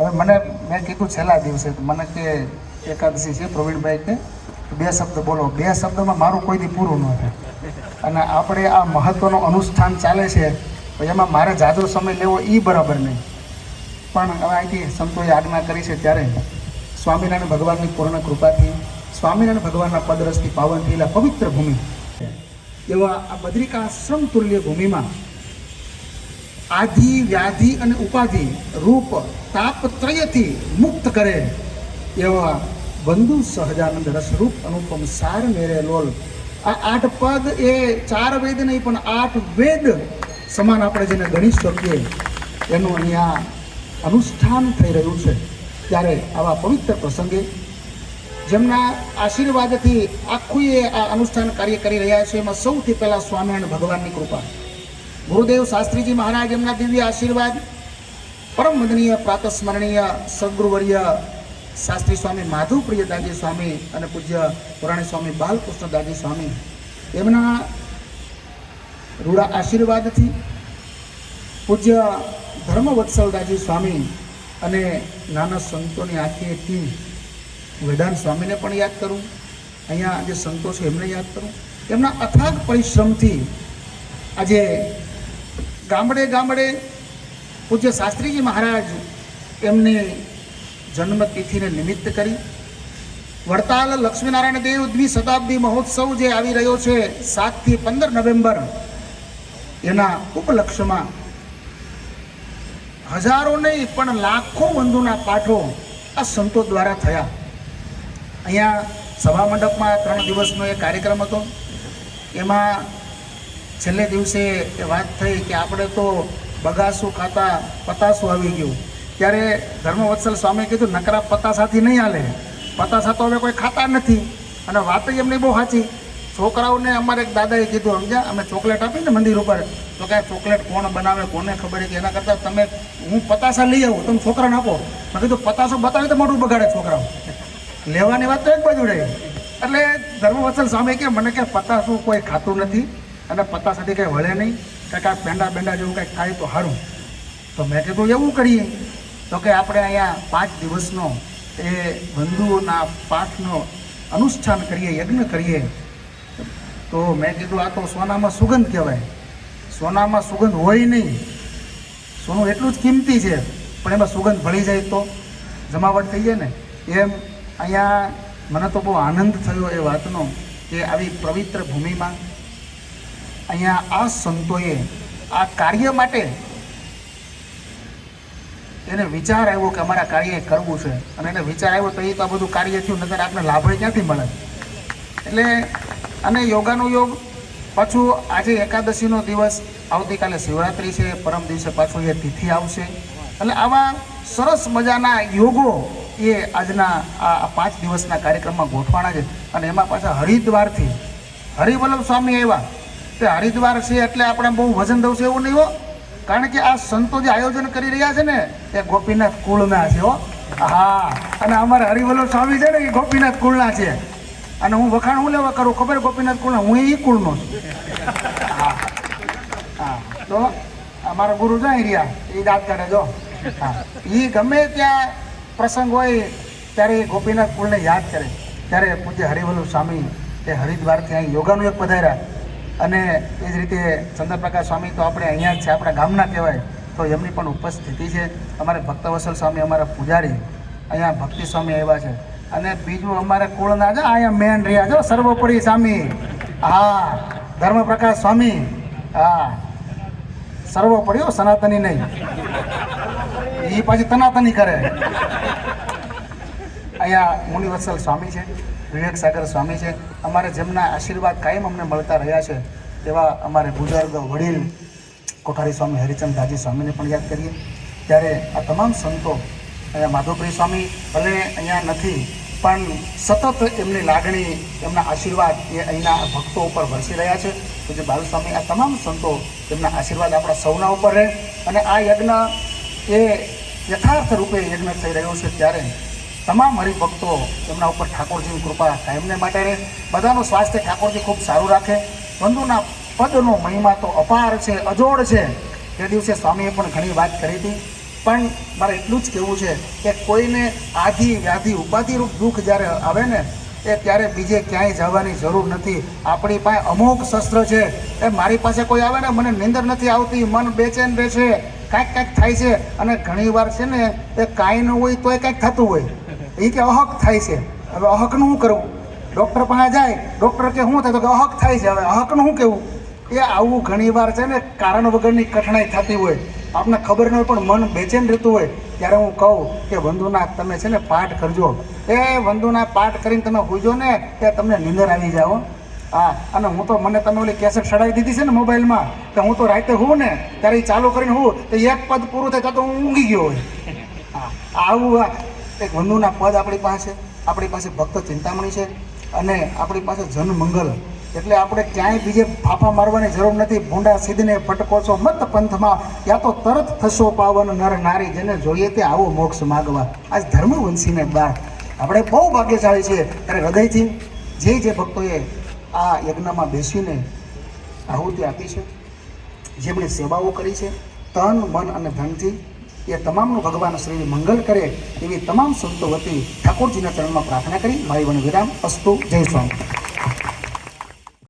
હવે મને, મેં કીધું છેલ્લા દિવસે મને કે એકાદશી છે પ્રવીણભાઈ કે બે શબ્દ બોલો. બે શબ્દમાં મારું કોઈ દી પૂરું ન થાય. અને આપણે આ મહત્વનો અનુષ્ઠાન ચાલે છે એમાં મારે જાજો સમય લેવો એ બરાબર નહીં. પણ હવે અહીંથી સંતોએ આજ્ઞા કરી છે ત્યારે સ્વામિનારાયણ ભગવાનની પૂર્ણ કૃપાથી, સ્વામિનારાયણ ભગવાનના પદરસથી પાવન થયેલા પવિત્ર ભૂમિ. એવા આ બદ્રિકાશ્રમ તુલ્ય ભૂમિમાં આધિ, વ્યાધિ અને ઉપાધિ રૂપ તાપ ત્રયથી મુક્ત કરે. એવા બંધુ સહજાનંદ રસરૂપ અનુપમ સાર મેરે લોલ. આ આઠ પદ એ ચાર વેદ નહીં, પણ આઠ વેદ સમાન આપણે જેને ગણી શકીએ. એનું અહીંયા અનુષ્ઠાન થઈ રહ્યું છે. ત્યારે આવા પવિત્ર પ્રસંગે જેમના આશીર્વાદથી આખું એ આ અનુષ્ઠાન કાર્ય કરી રહ્યા છે, એમાં સૌથી પહેલાં સ્વામિનારાયણ ભગવાનની કૃપા. ગુરુદેવ શાસ્ત્રીજી મહારાજ એમના દિવ્ય આશીર્વાદ, પરમ વંદનીય, પ્રાતસ્મરણીય, સદગુરુવર્ય શાસ્ત્રી સ્વામી માધુપ્રિય દાદી સ્વામી અને પૂજ્ય પુરાણી સ્વામી બાલકૃષ્ણ દાદી સ્વામી, એમના રૂડા આશીર્વાદથી પૂજ્ય ધર્મવત્સલ દાદી સ્વામી અને નાના સંતોની આખી ટીમ વેદાંત સ્વામીને પણ યાદ કરું. અહીંયા જે સંતો છે એમને યાદ કરું. એમના અથાગ પરિશ્રમથી આજે ગામડે ગામડે પૂજ્ય શાસ્ત્રીજી મહારાજ એમની જન્મતિથિને નિમિત્ત કરી વડતાલ લક્ષ્મીનારાયણ દેવ દ્વિશતાબ્દી મહોત્સવ જે આવી રહ્યો છે સાતથી પંદર નવેમ્બર, એના ઉપલક્ષ્યમાં હજારો નહીં, પણ લાખો બંધુના પાઠો આ સંતો દ્વારા થયા. અહીંયા સભા મંડપમાં ત્રણ દિવસનો એક કાર્યક્રમ હતો. એમાં છેલ્લે દિવસે વાત થઈ કે આપણે તો બગાસું ખાતા પતાસું આવી ગયું. ત્યારે ધર્મવત્સલ સ્વામીએ કીધું, નકરા પતાસાથી નહીં હાલે. પતાસા તો હવે કોઈ ખાતા નથી. અને વાત એમની બહુ સાચી. છોકરાઓને અમારે એક દાદાએ કીધું, સમજ્યા? અમે ચોકલેટ આપી ને મંદિર ઉપર. તો કે ચોકલેટ કોણ બનાવે, કોને ખબર કે એના કરતાં તમે, હું પતાસા લઈ આવું, તમે છોકરાને આપો. મેં કીધું, પતાસો બતાવે તો મોટું બગાડે છોકરાઓ. લેવાની વાત તો એક બાજુ રહી. એટલે ધર્મવત્સલ સ્વામી કે મને કે પતાસું કોઈ ખાતું નથી. અને પતાસાથી કંઈ વળે નહીં કે કાંઈક પેંડા બેંડા જેવું કંઈક થાય તો સારું. તો મેં કીધું એવું કરીએ તો કે આપણે અહીંયા પાંચ દિવસનો એ બંધુઓના પાઠનો અનુષ્ઠાન કરીએ, યજ્ઞ કરીએ. તો મેં કીધું આ તો સોનામાં સુગંધ કહેવાય. સોનામાં સુગંધ હોય નહીં. સોનું એટલું જ કિંમતી છે, પણ એમાં સુગંધ ભળી જાય તો જમાવટ થઈ જાય ને. એમ અહીંયા મને તો બહુ આનંદ થયો એ વાતનો કે આવી પવિત્ર ભૂમિમાં અહીંયા આ સંતોએ આ કાર્ય માટે એને વિચાર આવ્યો કે અમારા કાર્ય કરવું છે. અને એને વિચાર આવ્યો તો એ તો આ બધું કાર્ય થયું નગર આપણે લાભ ક્યાંથી મળે? એટલે અને યોગાનો યોગ પાછું આજે એકાદશીનો દિવસ, આવતીકાલે શિવરાત્રિ છે, પરમ દિવસે પાછું એ તિથિ આવશે. એટલે આવા સરસ મજાના યોગો એ આજના આ પાંચ દિવસના કાર્યક્રમમાં ગોઠવાના છે. અને એમાં પાછા હરિદ્વારથી હરિવલ્લભ સ્વામી આવ્યા. તે હરિદ્વાર છે એટલે આપણે બહુ વજન દઉં છે એવું નહીં હો. કારણ કે આ સંતો જે આયોજન કરી રહ્યા છે ને એ ગોપીનાથ કુળના છે હો. હા, અને અમારે હરિવલ્લભ સ્વામી છે ને, એ ગોપીનાથ કુળના છે. અને હું વખાણ હું લેવા કરું, ખબર ગોપીનાથ કુળના? હું એ કુળનો છું. હા હા. તો અમારા ગુરુ જાય રહ્યા એ દાંત કાઢે જો. હા. એ ગમે ત્યાં પ્રસંગ હોય, ત્યારે એ ગોપીનાથ કુળને યાદ કરે. ત્યારે પૂજ્ય હરિવલ્લભ સ્વામી એ હરિદ્વારથી અહીં યોગાનું એક પધાર્યા. અને એ જ રીતે ચંદ્રપ્રકાશ સ્વામી તો આપણે અહીંયા જ છે, આપણા ગામના કહેવાય. તો એમની પણ ઉપસ્થિતિ છે. અમારે ભક્તવસલ સ્વામી અમારા પૂજારી. અહીંયા ભક્તિ સ્વામી આવ્યા છે. અને બીજું અમારે કુળના છે અહીંયા મેન રહ્યા છો. સર્વોપરી સ્વામી. હા, ધર્મપ્રકાશ સ્વામી. હા. સર્વોપરી હો, સનાતની નહીં. એ પાછી તનાતની કરે. અહીંયા મુનિવત્સલ સ્વામી છે. વિવેક સાગર સ્વામી છે. અમારે જેમના આશીર્વાદ કાયમ અમને મળતા રહ્યા છે. તેવા અમારે બુઝુર્ગ વડીલ કોઠારી સ્વામી, હરિચંદ દાજી સ્વામીને પણ યાદ કરીએ. ત્યારે આ તમામ સંતો અહીંયા માધવપ્રિય સ્વામી ભલે અહીંયા નથી, પણ સતત એમની લાગણી, એમના આશીર્વાદ એ અહીંના ભક્તો ઉપર વરસી રહ્યા છે. જે બાલસ્વામી, આ તમામ સંતો એમના આશીર્વાદ આપણા સૌના ઉપર રહે અને આ યજ્ઞ એ યથાર્થ રૂપે યજ્ઞ થઈ રહ્યો છે ત્યારે તમામ હરિભક્તો એમના ઉપર ઠાકોરજીની કૃપા કાયમને માટે રહે. બધાનું સ્વાસ્થ્ય ઠાકોરજી ખૂબ સારું રાખે. બંધુના પદનો મહિમા તો અપાર છે, અજોડ છે. તે દિવસે સ્વામીએ પણ ઘણી વાત કરી હતી. પણ મારે એટલું જ કહેવું છે કે કોઈને આધિ વ્યાધિ, ઉપાધિરૂપ દુઃખ જ્યારે આવે ને, એ ત્યારે બીજે ક્યાંય જવાની જરૂર નથી. આપણી પાસે અમુક શસ્ત્ર છે. એ મારી પાસે કોઈ આવે ને, મને નિંદર નથી આવતી. મન બેચેન રહે છે કાંઈક કાંઈક થાય છે. અને ઘણીવાર છે ને, એ કાંઈ ન હોય તોય કાંઈક થતું હોય. એ કે અહક થાય છે. હવે અહકનું શું કરવું ડૉક્ટર પાસે જાય, ડૉક્ટર કે શું થાય? તો કે અહક થાય છે હવે. અહકનું શું કહેવું? એ આવું ઘણીવાર છે ને કારણ વગરની કઠણાઈ થતી હોય. આપને ખબર ન હોય પણ મન બેચેન રહેતું હોય. ત્યારે હું કહું કે, વંદુના, તમે છે ને પાઠ કરજો. એ વંદુના, પાઠ કરીને તમે હોજો ને એ તમને નીંદર આવી જાઓ હા. અને હું તો, મને તમે ઓલી કેસેટ ચડાવી દીધી છે ને મોબાઈલમાં તો હું તો રાતે હું ને, ત્યારે એ ચાલુ કરીને હું તો એક પદ પૂરું થાય તો હું ઊંઘી ગયો હોય આવું એક વંદુના પદ આપણી પાસે આપણી પાસે ભક્ત ચિંતામણી છે. અને આપણી પાસે જનમંગલ એટલે આપણે ક્યાંય બીજે ફાફા મારવાની જરૂર નથી. ભૂંડા સીધને ભટકો મત પંથમાં. યા તો તરત થશો પાવન નર નારી. જેને જોઈએ તે આવો મોક્ષ માગવા. આજ ધર્મવંશીને બાર આપણે બહુ ભાગ્યશાળી છીએ. ત્યારે હૃદયથી જે જે ભક્તોએ આ યજ્ઞમાં બેસીને આહુતિ આપી છે, જેમણે સેવાઓ કરી છે, તન, મન અને ધનથી એ તમામનું ભગવાન શ્રી મંગલ કરે એવી તમામ સંતો વતી ઠાકોરજીના ચરણમાં પ્રાર્થના કરી, મારી વન વિરામ અસ્તુ, જય સ્વામી